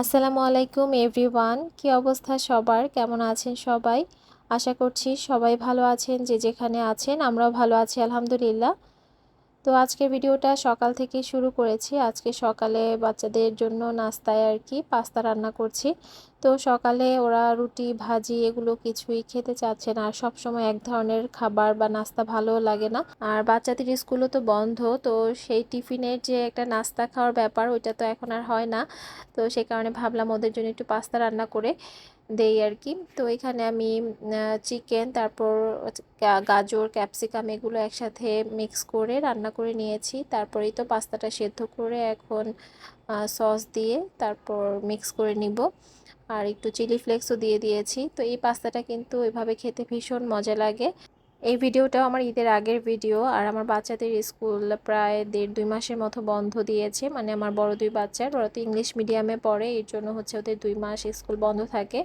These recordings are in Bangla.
আসসালামু আলাইকুম, এভরিওয়ান। কি অবস্থা সবার? কেমন আছেন সবাই? আশা করছি সবাই ভালো আছেন, যে যেখানে আছেন, আমরাও ভালো আছি, আলহামদুলিল্লাহ। তো আজকে ভিডিওটা সকাল থেকে শুরু করেছি। আজকে সকালে বাচ্চাদের জন্য নাস্তায় আর কি, পাস্তা রান্না করছি। তো সকালে ওরা রুটি, ভাজি এগুলো কিছুই খেতে চাচ্ছে না। আর সবসময় এক ধরনের খাবার বা নাস্তা ভালো লাগে না। আর বাচ্চাদের স্কুলও তো বন্ধ, তো সেই টিফিনের যে একটা নাস্তা খাওয়ার ব্যাপার, ওইটা তো এখন আর হয় না। তো সেই কারণে ভাবলাম ওদের জন্য একটু পাস্তা রান্না করে দেই আর কি। তো এখানে আমি চিকেন, তারপর গাজর, ক্যাপসিকাম এগুলো একসাথে মিক্স করে রান্না করে নিয়েছি। তারপরেই তো পাস্তাটা সেদ্ধ করে এখন সস দিয়ে তারপর মিক্স করে নিব। আর একটু চিলি ফ্লেক্সও দিয়ে দিয়েছি। তো এই পাস্তাটা কিন্তু এভাবে খেতে ভীষণ মজা লাগে। এই ভিডিওটাও আমার ঈদের আগের ভিডিও। আর আমার বাচ্চাদের স্কুল প্রায় দেড় দুই মাসের মতো বন্ধ দিয়েছে। মানে আমার বড় দুই বাচ্চার। ওরা তো ইংলিশ মিডিয়ামে পড়ে। এর জন্য হচ্ছে ওদের দুই মাস স্কুল বন্ধ থাকে।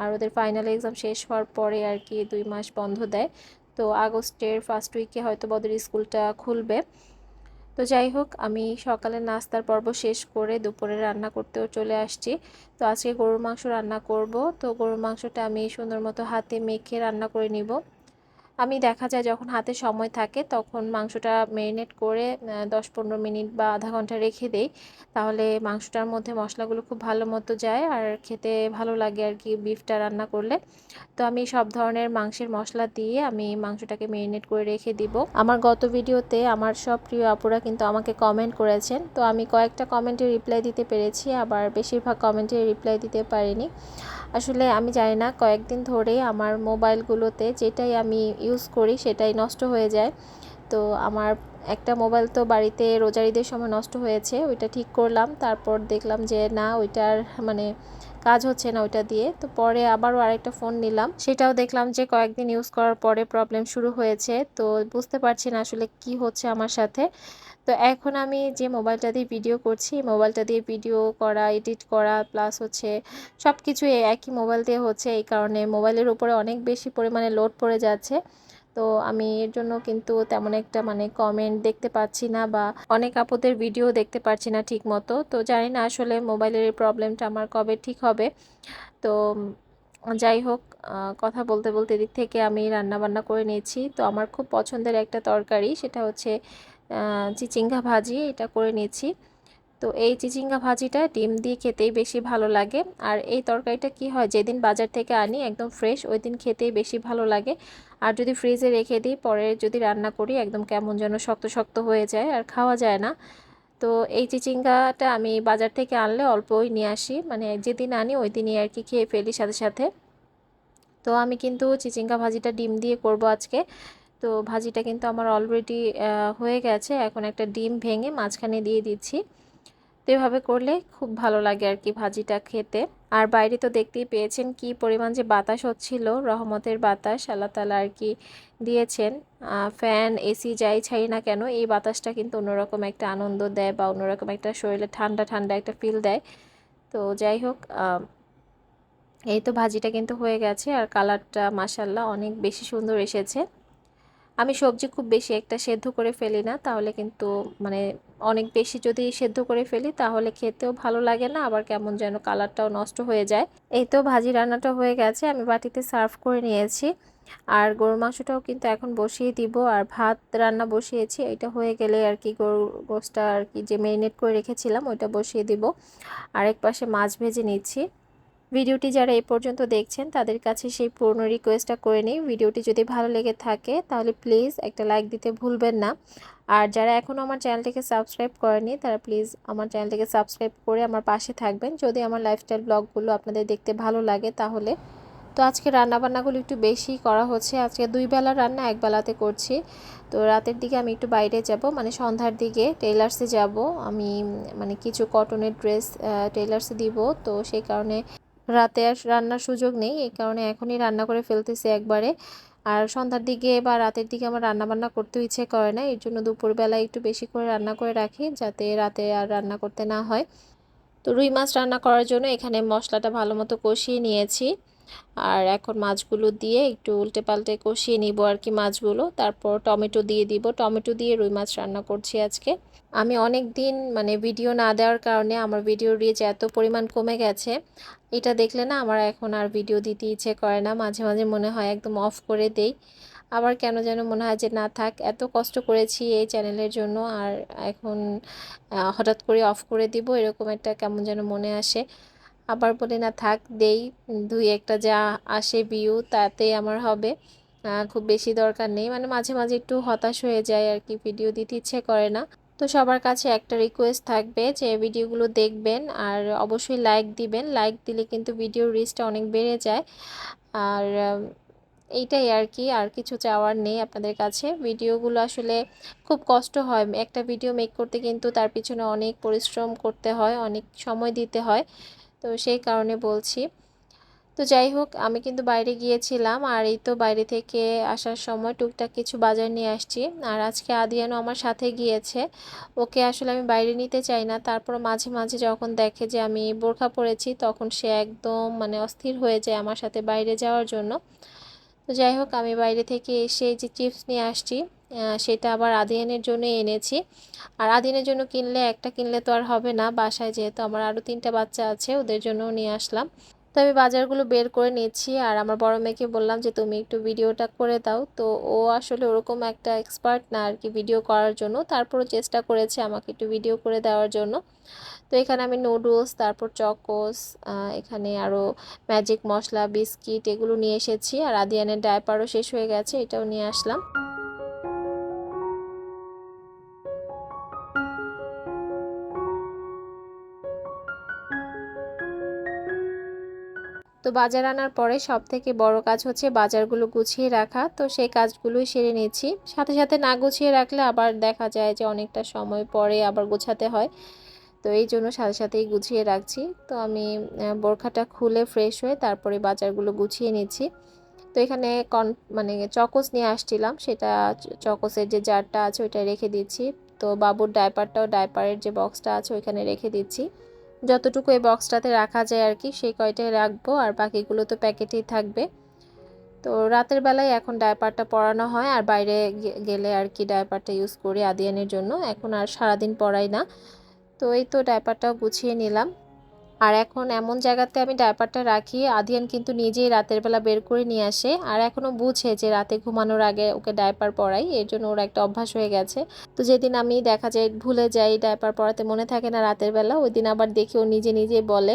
আর ওদের ফাইনাল এক্সাম শেষ হওয়ার পরে আর কি দুই মাস বন্ধ দেয়। তো আগস্টের ফার্স্ট উইকে হয়তো ওদের স্কুলটা খুলবে। তো যাই হোক, আমি সকালে নাস্তার পর্ব শেষ করে দুপুরে রান্না করতেও চলে আসছি। তো আজকে গরুর মাংস রান্না করব। তো গরুর মাংসটা আমি সুন্দর মতো হাতে মেখে রান্না করে নিব। আমি দেখা যায় যখন হাতে সময় থাকে তখন মাংসটা ম্যারিনেট করে দশ পনেরো মিনিট বা আধা ঘণ্টা রেখে দেই। তাহলে মাংসটার মধ্যে মশলাগুলো খুব ভালো মতো যায় আর খেতে ভালো লাগে আর কি বিফটা রান্না করলে। তো আমি সব ধরনের মাংসের মশলা দিয়ে আমি মাংসটাকে ম্যারিনেট করে রেখে দিব। আমার গত ভিডিওতে আমার সব প্রিয় আপুরা কিন্তু আমাকে কমেন্ট করেছেন। তো আমি কয়েকটা কমেন্টে রিপ্লাই দিতে পেরেছি, আবার বেশিরভাগ কমেন্টে রিপ্লাই দিতে পারিনি। আসলে আমি জানি না, কয়েকদিন ধরে আমার মোবাইলগুলোতে যেটাই আমি ইউজ করি, সেটাই নষ্ট হয়ে যায়। তো আমার একটা মোবাইল তো বাড়িতে রোজারিদের সময় নষ্ট হয়েছে, ওইটা ঠিক করলাম। তারপর দেখলাম যে না, ওইটার মানে কাজ হচ্ছে না ওইটা দিয়ে। তো পরে আবারও আরেকটা ফোন নিলাম। সেটাও দেখলাম যে কয়েকদিন ইউজ করার পরে প্রবলেম শুরু হয়েছে। তো বুঝতে পারছি না আসলে কি হচ্ছে আমার সাথে। তো এখন আমি যে মোবাইলটা দিয়ে ভিডিও করছি, মোবাইলটা দিয়ে ভিডিও করা, এডিট করা প্লাস হচ্ছে সব কিছু একই মোবাইল দিয়ে হচ্ছে এই কারণে মোবাইলের উপরে অনেক বেশি পরিমাণে লোড পড়ে যাচ্ছে। তো আমি এর জন্য কিন্তু তেমন একটা মানে কমেন্ট দেখতে পাচ্ছি না বা অনেক আপদের ভিডিও দেখতে পাচ্ছি না ঠিক মতো তো জানি না আসলে মোবাইলের এই প্রবলেমটা আমার কবে ঠিক হবে। তো যাই হোক কথা বলতে বলতে এদিক থেকে আমি রান্না বান্না করে নিয়েছি। তো আমার খুব পছন্দের একটা তরকারি, সেটা হচ্ছে চিচিঙ্গা ভাজি, এটা করে নিয়েছি। তো এই চিচিঙ্গা ভাজিটা ডিম দিয়ে খেতেই বেশি ভালো লাগে। আর এই তরকারিটা কি হয়, যেদিন বাজার থেকে আনি একদম ফ্রেশ ওই দিন খেতেই বেশি ভালো লাগে। আর যদি ফ্রিজে রেখে দিই, পরে যদি রান্না করি, একদম কেমন যেন শক্ত শক্ত হয়ে যায় আর খাওয়া যায় না। তো এই চিচিঙ্গাটা আমি বাজার থেকে আনলে অল্পই নিয়ে আসি। মানে যেদিন আনি ওই দিনই আর কি খেয়ে ফেলি সাথে সাথে। তো আমি কিন্তু চিচিঙ্গা ভাজিটা ডিম দিয়ে করব আজকে তো ভাজিটা কিন্তু আমার অলরেডি হয়ে গেছে। এখন একটা ডিম ভেঙে মাঝখানে দিয়ে দিচ্ছি। তো এভাবে করলে খুব ভালো লাগে আর কি ভাজিটা খেতে। আর বাইরে তো দেখতেই পেয়েছেন কি পরিমাণ যে বাতাস হচ্ছিল, রহমতের বাতাস, আল্লাহ তালা আর কি দিয়েছেন। ফ্যান এসি যাই ছাই না কেন, এই বাতাসটা কিন্তু অন্যরকম একটা আনন্দ দেয় বা অন্যরকম একটা শরীরে ঠান্ডা ঠান্ডা একটা ফিল দেয়। তো যাই হোক এই তো ভাজিটা কিন্তু হয়ে গেছে। আর কালারটা মাসাল্লাহ অনেক বেশি সুন্দর এসেছে। আমি সবজি খুব বেশি একটা সেদ্ধ করে ফেলি না, তাহলে কিন্তু মানে অনেক বেশি যদি সেদ্ধ করে ফেলি তাহলে খেতেও ভালো লাগে না, আবার কেমন যেন কালারটাও নষ্ট হয়ে যায়। এই তো ভাজি রান্নাটা হয়ে গেছে, আমি বাটিতে সার্ভ করে নিয়েছি। আর গরুর মাংসটাও কিন্তু এখন বসিয়ে দিব, আর ভাত রান্না বসিয়েছি এটা হয়ে গেলে আর কি গরুর গোসটা আর কি যে মেরিনেট করে রেখেছিলাম, ওইটা বসিয়ে দিব। আর এক পাশে মাছ ভেজে নিচ্ছি। ভিডিওটি যারা এই পর্যন্ত দেখছেন, তাদের কাছে সেই পুরনো রিকোয়েস্টটা করে নিই। ভিডিওটি যদি ভালো লেগে থাকে, তাহলে প্লিজ একটা লাইক দিতে ভুলবেন না। আর যারা এখনও আমার চ্যানেলটিকে সাবস্ক্রাইব করেনি তারা প্লিজ আমার চ্যানেলটিকে সাবস্ক্রাইব করে আমার পাশে থাকবেন। যদি আমার লাইফস্টাইল ব্লগগুলো আপনাদের দেখতে ভালো লাগে, তাহলে। তো আজকে রান্নাবান্নাগুলো একটু বেশি করা হচ্ছে। আজকে দুই বেলা রান্না, এক বেলাতে করছি। তো রাতের দিকে আমি একটু বাইরে যাব মানে সন্ধ্যার দিকে টেইলার্সে যাব। আমি মানে কিছু কটনের ড্রেস টেইলার্সে দিব। তো সেই কারণে রাতে আর রান্নার সুযোগ নেই, এই কারণে এখনই রান্না করে ফেলতেছি একবারে। আর সন্ধ্যার দিকে বা রাতের দিকে আমার রান্না বান্না করতেও ইচ্ছে করে না, এর জন্য দুপুরবেলা একটু বেশি করে রান্না করে রাখি যাতে রাতে আর রান্না করতে না হয়। তো রুই মাছ রান্না করার জন্য এখানে মশলাটা ভালো মতো কষিয়ে নিয়েছি। আর এখন মাছগুলো দিয়ে একটু উল্টে পাল্টে কষিয়ে নিব আর কি মাছগুলো। তারপর টমেটো দিয়ে দিব। টমেটো দিয়ে রুই মাছ রান্না করছি আজকে। আমি অনেক দিন মানে ভিডিও না দেওয়ার কারণে আমার ভিডিও রিচ এত পরিমাণ কমে গেছে। এটা দেখলে না আমার এখন আর ভিডিও দিতে ইচ্ছে করে না। মাঝে মাঝে মনে হয় একদম অফ করে দেই। আবার কেন যেন মনে হয় যে না থাক, এত কষ্ট করেছি এই চ্যানেলের জন্য আর এখন হঠাৎ করে অফ করে দিব। এরকম একটা কেমন যেন মনে আসে। আবার বলি, না, থাক, দেই, দুই একটা যা আসে ভিউ তাতেই আমার হবে। খুব বেশি দরকার নেই। মানে মাঝে মাঝে একটু হতাশ হয়ে যায় আর কি, ভিডিও দিতে ইচ্ছে করে না। তো সবার কাছে একটা রিকোয়েস্ট থাকবে যে, ভিডিওগুলো দেখবেন আর অবশ্যই লাইক দিবেন। লাইক দিলে কিন্তু ভিডিও রিচটা অনেক বেড়ে যায়। আর এইটাই আর কি, আর কিছু চাওয়ার নেই আপনাদের কাছে। ভিডিওগুলো আসলে খুব কষ্ট হয়। একটা ভিডিও মেক করতে কিন্তু তার পিছনে অনেক পরিশ্রম করতে হয়, অনেক সময় দিতে হয়। তো সেই কারণে বলছি। তো যাই হোক, আমি কিন্তু বাইরে গিয়েছিলাম আর এই তো বাইরে থেকে আসার সময় টুকটাক কিছু বাজার নিয়ে আসছি। আর আজকে আদিয়ানো আমার সাথে গিয়েছে। ওকে আসলে আমি বাইরে নিতে চাই না। তারপর মাঝে মাঝে যখন দেখে যে আমি বোরখা পরেছি, তখন সে একদম মানে অস্থির হয়ে যায় আমার সাথে বাইরে যাওয়ার জন্য। তো যাই হোক, আমি বাইরে থেকে এসে যে চিপস নিয়ে আসছি। সেটা আবার আদিয়ানের জন্য এনেছি। আর আদিনের জন্য কিনলে, একটা কিনলে তো আর হবে না বাসায়, যেহেতু আমার আরও তিনটা বাচ্চা আছে, ওদের জন্যও নিয়ে আসলাম। তো আমি বাজারগুলো বের করে নিচ্ছি আর আমার বড় মেয়েকে বললাম যে, তুমি একটু ভিডিওটা করে দাও। তো ও আসলে ওরকম একটা এক্সপার্ট না আর কি ভিডিও করার জন্য। তারপরও চেষ্টা করেছে আমাকে একটু ভিডিও করে দেওয়ার জন্য। তো এখানে আমি নুডলস তারপর চকোস এখানে আরও ম্যাজিক মশলা বিস্কিট এগুলো নিয়ে এসেছি। আর আদিয়ানের ডায়পারও শেষ হয়ে গেছে, এটাও নিয়ে আসলাম। তো বাজার আনার পরে সব থেকে বড় কাজ হচ্ছে বাজারগুলো গুছিয়ে রাখা। তো সেই কাজগুলোই সেরে নিয়েছি সাথে সাথে না গুছিয়ে রাখলে আবার দেখা যায় যে অনেকটা সময় পরে আবার গোছাতে হয়। তো এই জন্য সাথে সাথেই গুছিয়ে রাখছি। তো আমি বোরখাটা খুলে ফ্রেশ হয়ে তারপরে বাজারগুলো গুছিয়ে নিচ্ছি। তো এখানে কন মানে চকোস নিয়ে আসছিলাম। সেটা চকোসের যে জারটা আছে ওইটা রেখে দিচ্ছি। তো বাবুর ডাইপারটাও ডাইপারের যে বক্সটা আছে ওইখানে রেখে দিচ্ছি। যতটুকু এই বক্সটাতে রাখা যায় আর কি, সেই কয়টাই রাখব আর বাকিগুলো তো প্যাকেটেই থাকবে। তো রাতের বেলায় এখন ডায়পারটা পরানো হয় আর বাইরে গেলে আর কি ডায়পারটা ইউজ করি আদিয়ানের জন্য। এখন আর সারাদিন পরাই না। তো এই তো ডায়পারটাও গুছিয়ে নিলাম। আর এখন এমন জায়গাতে আমি ডায়পারটা রাখি, আদিয়ান কিন্তু নিজেই রাতের বেলা বের করে নিয়ে আসে। আর এখনও বুঝে যে রাতে ঘুমানোর আগে ওকে ডায়পার পরাই, এর জন্য ওর একটা অভ্যাস হয়ে গেছে। তো যেদিন আমি দেখা যায় ভুলে যাই ডায়পার পরাতে মনে থাকে না রাতের বেলা, ওই দিন আবার দেখি ও নিজে নিজে বলে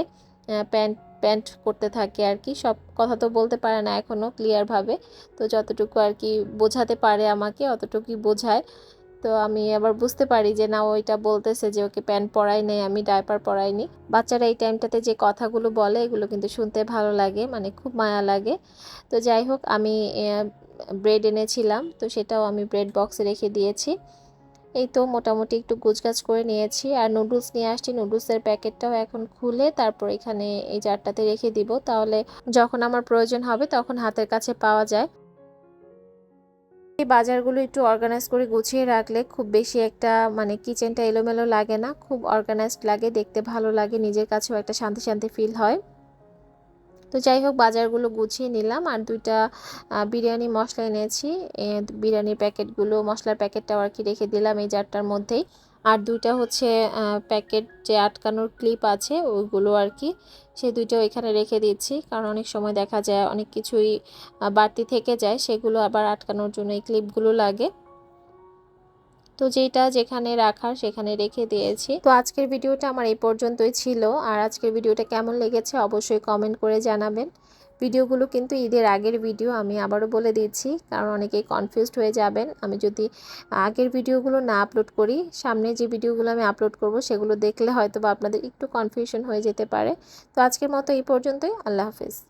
প্যান্ট প্যান্ট করতে থাকে আর কি। সব কথা তো বলতে পারে না এখনও ক্লিয়ারভাবে তো যতটুকু আর কি বোঝাতে পারে আমাকে, অতটুকুই বোঝায়। তো আমি আবার বুঝতে পারি যে না ওইটা বলতেছে যে ওকে প্যান্ট পরাই নেই, আমি ডাইপার পরাইনি বাচ্চারা এই টাইমটাতে যে কথাগুলো বলে, এগুলো কিন্তু শুনতে ভালো লাগে মানে খুব মায়া লাগে। তো যাই হোক, আমি ব্রেড এনেছিলাম, তো সেটাও আমি ব্রেড বক্সে রেখে দিয়েছি। এই তো মোটামুটি একটু গুছগাছ করে নিয়েছি। আর নুডলস নিয়ে আসছি নুডলসের প্যাকেটটাও এখন খুলে তারপর এখানে এই জারটাতে রেখে দিব। তাহলে যখন আমার প্রয়োজন হবে, তখন হাতের কাছে পাওয়া যায়। এই বাজারগুলো একটু অর্গানাইজ করে গুছিয়ে রাখলে খুব বেশি একটা মানে কিচেনটা এলোমেলো লাগে না, খুব অর্গানাইজড লাগে, দেখতে ভালো লাগে, নিজের কাছেও একটা শান্তি শান্তি ফিল হয়। তো যাই হোক, বাজারগুলো গুছিয়ে নিলাম আর দুইটা বিরিয়ানি মশলা এনেছি বিরিয়ানির প্যাকেটগুলো, মশলার প্যাকেটটাও আর কি রেখে দিলাম এই জারটার মধ্যেই। আর দুইটা হচ্ছে প্যাকেট যে আটকানোর ক্লিপ আছে, ওইগুলো আর কি সে দুইটাও এখানে রেখে দিচ্ছি। কারণ অনেক সময় দেখা যায় অনেক কিছুই বাড়তি থেকে যায়, সেগুলো আবার আটকানোর জন্য এই ক্লিপগুলো লাগে। তো যেটা যেখানে রাখার সেখানে রেখে দিয়েছি। তো আজকের ভিডিওটা আমার এই পর্যন্তই ছিল। আর আজকের ভিডিওটা কেমন লেগেছে অবশ্যই কমেন্ট করে জানাবেন। ভিডিওগুলো কিন্তু ঈদের আগের ভিডিও আমি আবারও বলে দিচ্ছি কারণ অনেকেই কনফিউজড হয়ে যাবেন। আমি যদি আগের ভিডিওগুলো না আপলোড করি, সামনে যে ভিডিওগুলো আমি আপলোড করব সেগুলো দেখলে হয়তো বা আপনাদের একটু কনফিউশন হয়ে যেতে পারে। তো আজকের মতো এই পর্যন্তই, আল্লাহ হাফিজ।